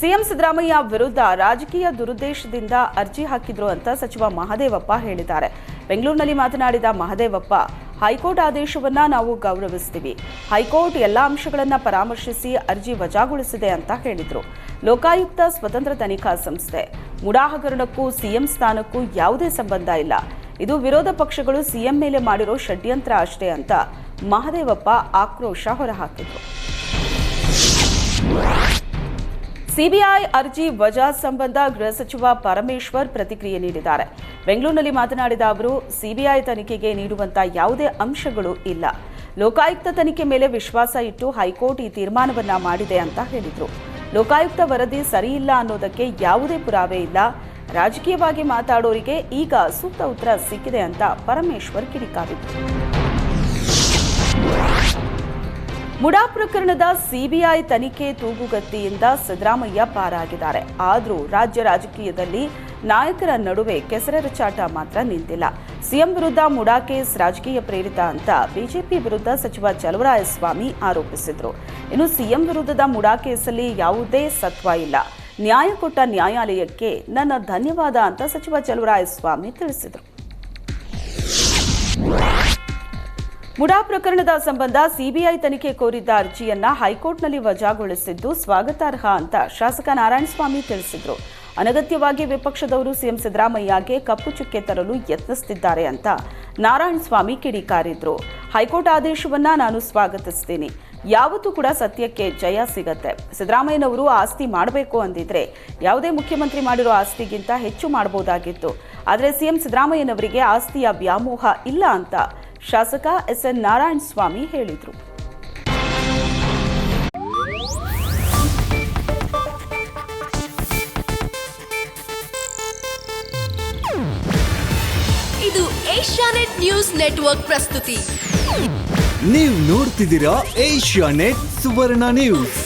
CM Siddaramaiah ವಿರುದ್ಧ ರಾಜಕೀಯ ದುರುದ್ದೇಶದಿಂದ ಅರ್ಜಿ ಹಾಕಿದ್ರು ಅಂತ ಸಚಿವ ಮಹದೇವಪ್ಪ ಹೇಳಿದ್ದಾರೆ. ಬೆಂಗಳೂರಿನಲ್ಲಿ ಮಾತನಾಡಿದ ಮಹದೇವಪ್ಪ, ಹೈಕೋರ್ಟ್ ಆದೇಶವನ್ನ ನಾವು ಗೌರವಿಸ್ತೀವಿ. ಹೈಕೋರ್ಟ್ ಎಲ್ಲ ಅಂಶಗಳನ್ನ ಪರಾಮರ್ಶಿಸಿ ಅರ್ಜಿ ವಜಾಗೊಳಿಸಿದೆ ಅಂತ ಹೇಳಿದ್ರು. ಲೋಕಾಯುಕ್ತ ಸ್ವತಂತ್ರ ತನಿಖಾ ಸಂಸ್ಥೆ. ಮುಡಾ ಹಗರಣಕ್ಕೂ ಸಿಎಂ ಸ್ಥಾನಕ್ಕೂ ಯಾವುದೇ ಸಂಬಂಧ ಇಲ್ಲ. ಇದು ವಿರೋಧ ಪಕ್ಷಗಳು ಸಿಎಂ ಮೇಲೆ ಮಾಡಿರೋ ಷಡ್ಯಂತ್ರ ಅಷ್ಟೇ ಅಂತ ಮಹದೇವಪ್ಪ ಆಕ್ರೋಶ ಹೊರಹಾಕಿದ್ರು. ಸಿಬಿಐ ಅರ್ಜಿ ವಜಾ ಸಂಬಂಧ ಗೃಹ ಸಚಿವ ಪರಮೇಶ್ವರ್ ಪ್ರತಿಕ್ರಿಯೆ ನೀಡಿದ್ದಾರೆ. ಬೆಂಗಳೂರಿನಲ್ಲಿ ಮಾತನಾಡಿದ ಅವರು, ಸಿಬಿಐ ತನಿಖೆಗೆ ನೀಡುವಂತಹ ಯಾವುದೇ ಅಂಶಗಳು ಇಲ್ಲ. ಲೋಕಾಯುಕ್ತ ತನಿಖೆ ಮೇಲೆ ವಿಶ್ವಾಸ ಇಟ್ಟು ಹೈಕೋರ್ಟ್ ಈ ತೀರ್ಮಾನವನ್ನ ಮಾಡಿದೆ ಅಂತ ಹೇಳಿದರು. ಲೋಕಾಯುಕ್ತ ವರದಿ ಸರಿಯಿಲ್ಲ ಅನ್ನೋದಕ್ಕೆ ಯಾವುದೇ ಪುರಾವೆ ಇಲ್ಲ. ರಾಜಕೀಯವಾಗಿ ಮಾತಾಡೋರಿಗೆ ಈಗ ಸೂಕ್ತ ಉತ್ತರ ಸಿಕ್ಕಿದೆ ಅಂತ ಪರಮೇಶ್ವರ್ ಕಿಡಿಕಾರಿದ್ರು. ಮುಡಾ ಪ್ರಕರಣದ ಸಿಬಿಐ ತನಿಖೆ ತೂಗುಗತ್ತಿಯಿಂದ ಸಿದ್ದರಾಮಯ್ಯ ಪಾರಾಗಿದ್ದಾರೆ. ಆದರೂ ರಾಜ್ಯ ರಾಜಕೀಯದಲ್ಲಿ ನಾಯಕರ ನಡುವೆ ಕೆಸರೆರಚಾಟ ಮಾತ್ರ ನಿಂತಿಲ್ಲ. ಸಿಎಂ ವಿರುದ್ಧ ಮುಡಾ ಕೇಸ್ ರಾಜಕೀಯ ಪ್ರೇರಿತ ಅಂತ ಬಿಜೆಪಿ ವಿರುದ್ಧ ಸಚಿವ ಚಲುವರಾಯಸ್ವಾಮಿ ಆರೋಪಿಸಿದರು. ಇನ್ನು ಸಿಎಂ ವಿರುದ್ಧದ ಮುಡಾ ಕೇಸಲ್ಲಿ ಯಾವುದೇ ಸತ್ವ ಇಲ್ಲ. ನ್ಯಾಯ ಕೊಟ್ಟ ನ್ಯಾಯಾಲಯಕ್ಕೆ ನನ್ನ ಧನ್ಯವಾದ ಅಂತ ಸಚಿವ ಚಲುವರಾಯಸ್ವಾಮಿ ತಿಳಿಸಿದರು. ಮುಡಾ ಪ್ರಕರಣದ ಸಂಬಂಧ ಸಿಬಿಐ ತನಿಖೆ ಕೋರಿದ್ದ ಅರ್ಜಿಯನ್ನ ಹೈಕೋರ್ಟ್ನಲ್ಲಿ ವಜಾಗೊಳಿಸಿದ್ದು ಸ್ವಾಗತಾರ್ಹ ಅಂತ ಶಾಸಕ ನಾರಾಯಣಸ್ವಾಮಿ ತಿಳಿಸಿದರು. ಅನಗತ್ಯವಾಗಿ ವಿಪಕ್ಷದವರು ಸಿಎಂ ಸಿದ್ದರಾಮಯ್ಯಗೆ ಕಪ್ಪು ಚುಕ್ಕೆ ತರಲು ಯತ್ನಿಸುತ್ತಿದ್ದಾರೆ ಅಂತ ನಾರಾಯಣಸ್ವಾಮಿ ಕಿಡಿಕಾರಿದ್ರು. ಹೈಕೋರ್ಟ್ ಆದೇಶವನ್ನ ನಾನು ಸ್ವಾಗತಿಸ್ತೀನಿ. ಯಾವತ್ತೂ ಕೂಡ ಸತ್ಯಕ್ಕೆ ಜಯ ಸಿಗತ್ತೆ. ಸಿದ್ದರಾಮಯ್ಯನವರು ಆಸ್ತಿ ಮಾಡಬೇಕು ಅಂದಿದ್ರೆ ಯಾವುದೇ ಮುಖ್ಯಮಂತ್ರಿ ಮಾಡಿರೋ ಆಸ್ತಿಗಿಂತ ಹೆಚ್ಚು ಮಾಡಬಹುದಾಗಿತ್ತು ಆದರೆ ಸಿಎಂ ಸಿದ್ದರಾಮಯ್ಯನವರಿಗೆ ಆಸ್ತಿಯ ವ್ಯಾಮೋಹ ಇಲ್ಲ ಅಂತ ಶಾಸಕ ಎಸ್ ಎನ್ ನಾರಾಯಣ ಸ್ವಾಮಿ ಹೇಳಿದರು. ಇದು ಏಷ್ಯಾನೆಟ್ ನ್ಯೂಸ್ ನೆಟ್ವರ್ಕ್ ಪ್ರಸ್ತುತಿ. ನೀವು ನೋಡ್ತಿದ್ದೀರಾ ಏಷ್ಯಾ ನೆಟ್ ಸುವರ್ಣ ನ್ಯೂಸ್.